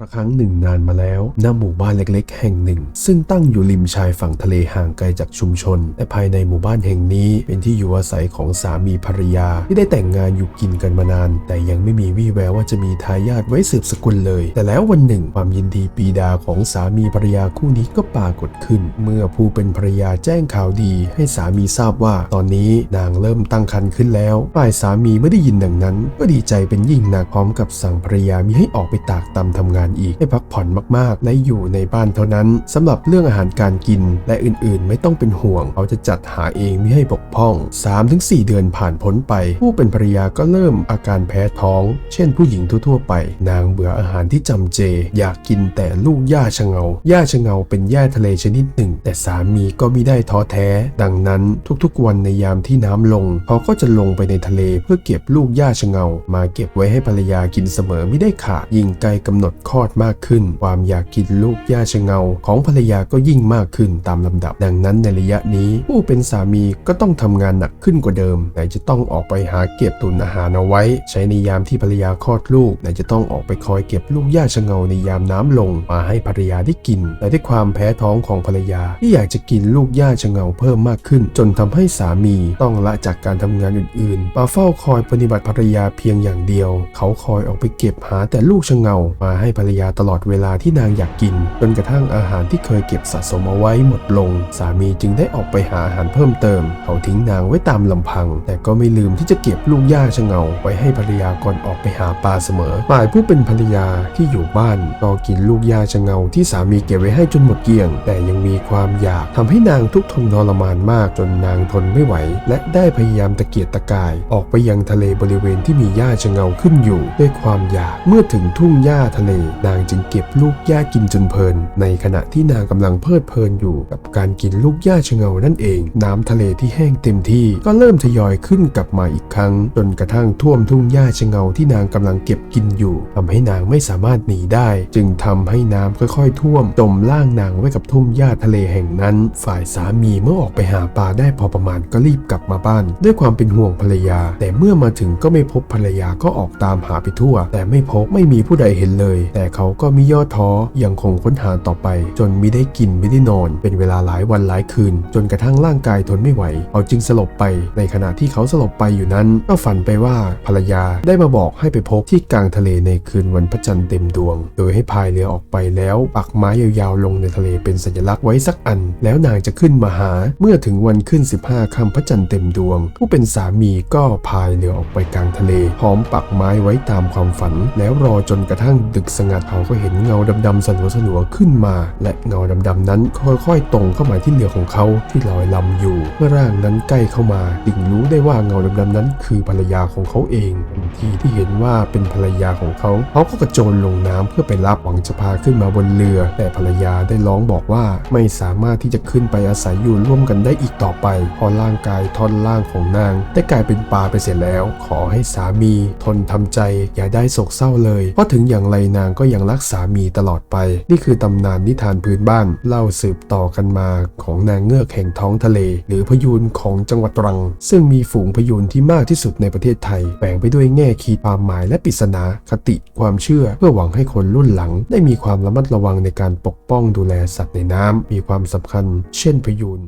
ระครั้งหนึ่งนานมาแล้วณหมู่บ้านเล็กๆ แห่งหนึ่ง ซึ่งตั้งอยู่ริมชายฝั่งทะเลห่างไกลจากชุมชนและภายในหมู่บ้านแห่งนี้เป็นที่อยู่อาศัยของสามีภรรยา ที่ได้แต่งงานอยู่กินกันมานาน แต่ยังไม่มีวี่แววว่าจะมีทายาทไว้สืบสกุลเลย แต่แล้ววันหนึ่ง ความยินดีปีดาของสามีภรรยาคู่นี้ก็ปรากฏขึ้น เมื่อผู้เป็นภรรยาแจ้งข่าวดี ให้สามีทราบว่า ตอนนี้นางเริ่มตั้งครรภ์ขึ้นแล้วฝ่ายสามีไม่ได้ยินดังนั้น ก็ดีใจเป็นยิ่งหนักพร้อมกับสั่งภรรยามีให้ออกไปตากตำทำงานอีกให้พักผ่อนมากๆ และอยู่ในบ้านเท่านั้นสำหรับเรื่องอาหารการกินและอื่นๆ ไม่ต้องเป็นห่วง เขาจะจัดหาเองไม่ให้บกพร่อง 3-4 เดือนผ่านพ้นไป ผู้เป็นภรรยาก็เริ่มอาการแพ้ท้อง เช่นผู้หญิงทั่วๆไป นางเบื่ออาหารที่จำเจ อยากกินแต่ลูกหญ้าชะเงาหญ้าชะเงาเป็นหญ้าทะเลชนิดหนึ่ง แต่สามีก็ไม่ได้ท้อแท้ ดังนั้นทุกๆวันในยามที่น้ำลง เขาก็จะลงไปในทะเลเพื่อเก็บลูกหญ้าชะเงา มาเก็บไว้ให้ภรรยากินเสมอไม่ได้ขาดยิ่งใกล้กำหนดคลอดมากขึ้น ความอยากกินลูกหญ้าชะเงา ของภรรยาก็ยิ่งมากขึ้นตามลำดับ ดังนั้นในระยะนี้ ผู้เป็นสามีก็ต้องทำงานหนักขึ้นกว่าเดิม ไหนจะต้องออกไปหาเก็บตุนอาหารเอาไว้ ใช้ในยามที่ภรรยาคลอดลูก ไหนจะต้องออกไปคอยเก็บลูกหญ้าชะเงาในยามน้ำลง มาให้ภรรยาได้กิน แต่ด้วยความแพ้ท้องของภรรยาที่อยากจะกินลูกหญ้าชะเงาเพิ่มมากขึ้น จนทำให้สามีต้องละจากการทำงานอื่นๆมาเฝ้าคอยปฏิบัติภรรยาเพียงอย่างเดียว เขาคอยออกไปเก็บหาแต่ลูกชะเงามาให้ภรรยาตลอดเวลาที่นางอยากกิน จนกระทั่งอาหารที่เคยเก็บสะสมเอาไว้หมดลง สามีจึงได้ออกไปหาอาหารเพิ่มเติม เขาทิ้งนางไว้ตามลำพัง แต่ก็ไม่ลืมที่จะเก็บลูกหญ้าชะเงาไว้ให้ภรรยาก่อนออกไปหาปลาเสมอฝ่ายผู้เป็นภรรยาที่อยู่บ้านก็กินลูกหญ้าชะเงาที่สามีเก็บไว้ให้จนหมดเกลี้ยง แต่ยังมีความอยากทำให้นางทุกข์ทนทรมานมากจนนางทนไม่ไหว และได้พยายามตะเกียกตะกาย ออกไปยังทะเลบริเวณที่มีหญ้าชะเงาขึ้นอยู่ ด้วยความอยากเมื่อถึงทุ่งหญ้าทะเลนางจึงเก็บลูกหญ้ากินจนเพลิน ในขณะที่นางกำลังเพลิดเพลินอยู่กับการกินลูกหญ้าชะเงานั่นเอง น้ำทะเลที่แห้งเต็มที่ก็เริ่มทยอยขึ้นกลับมาอีกครั้ง จนกระทั่งท่วมทุ่งหญ้าชะเงาที่นางกำลังเก็บกินอยู่ทำให้นางไม่สามารถหนีได้ จึงทำให้น้ำค่อยๆ ท่วมจมล่างนางไว้กับทุ่งหญ้าทะเลแห่งนั้น ฝ่ายสามีเมื่อออกไปหาปลาได้พอประมาณก็รีบกลับมาบ้าน ด้วยความเป็นห่วงภรรยา แต่เมื่อมาถึงก็ไม่พบภรรยาก็ออกตามหาไปทั่ว แต่ไม่พบไม่มีผู้ใดเห็นเลย แต่เขาก็มิย่อท้อยังคงค้นหาต่อไป จนมิได้กินไม่ได้นอน เป็นเวลาหลายวันหลายคืน จนกระทั่งร่างกายทนไม่ไหว เขาจึงสลบไป ในขณะที่เขาสลบไปอยู่นั้น ก็ฝันไปว่าภรรยาได้มาบอกให้ไปพบที่กลางทะเลในคืนวันพระจันทร์เต็มดวง โดยให้พายเรือออกไปแล้วปักไม้ยาวๆลงในทะเลเป็นสัญลักษณ์ไว้สักอัน แล้วนางจะขึ้นมาหา เมื่อถึงวันขึ้น 15ค่ำพระจันทร์เต็มดวง ผู้เป็นสามีก็พายเรือออกไปกลางทะเล พร้อมปักไม้ไว้ตามความฝัน แล้วรอจนกระทั่งดึกสงดเขาก็เห็นเงาดำๆสลัวๆขึ้นมา และเงาดำๆนั้นค่อยๆ ตรงเข้ามาที่เรือของเขาที่ลอยลำอยู่ เมื่อร่างนั้นใกล้เข้ามาจึงรู้ได้ว่าเงาดำๆนั้น คือภรรยาของเขาเองทันทีที่เห็นว่าเป็นภรรยาของเขาเขาก็กระโจนลงน้ำเพื่อไปรับหวังจะพาขึ้นมาบนเรือ แต่ภรรยาได้ร้องบอกว่าไม่สามารถที่จะขึ้นไปอาศัยอยู่ร่วมกันได้อีกต่อไปเพราะร่างกายท่อนล่างของนาง ได้กลายเป็นปลาไปเสร็จแล้ว ขอให้สามี ทนทำใจอย่าได้โศกเศร้าเลยเพราะถึงอย่างไรนางก็ยังรักสามีตลอดไป นี่คือตำนานนิทานพื้นบ้าน เล่าสืบต่อกันมาของนางเงือกแห่งท้องทะเล หรือพยูนของจังหวัดตรัง ซึ่งมีฝูงพยูนที่มากที่สุดในประเทศไทยแฝงไปด้วยแง่คิดความหมายและปริศนาคติความเชื่อ เพื่อหวังให้คนรุ่นหลัง ได้มีความระมัดระวังในการปกป้องดูแลสัตว์ในน้ำมีความสำคัญ เช่นพยูน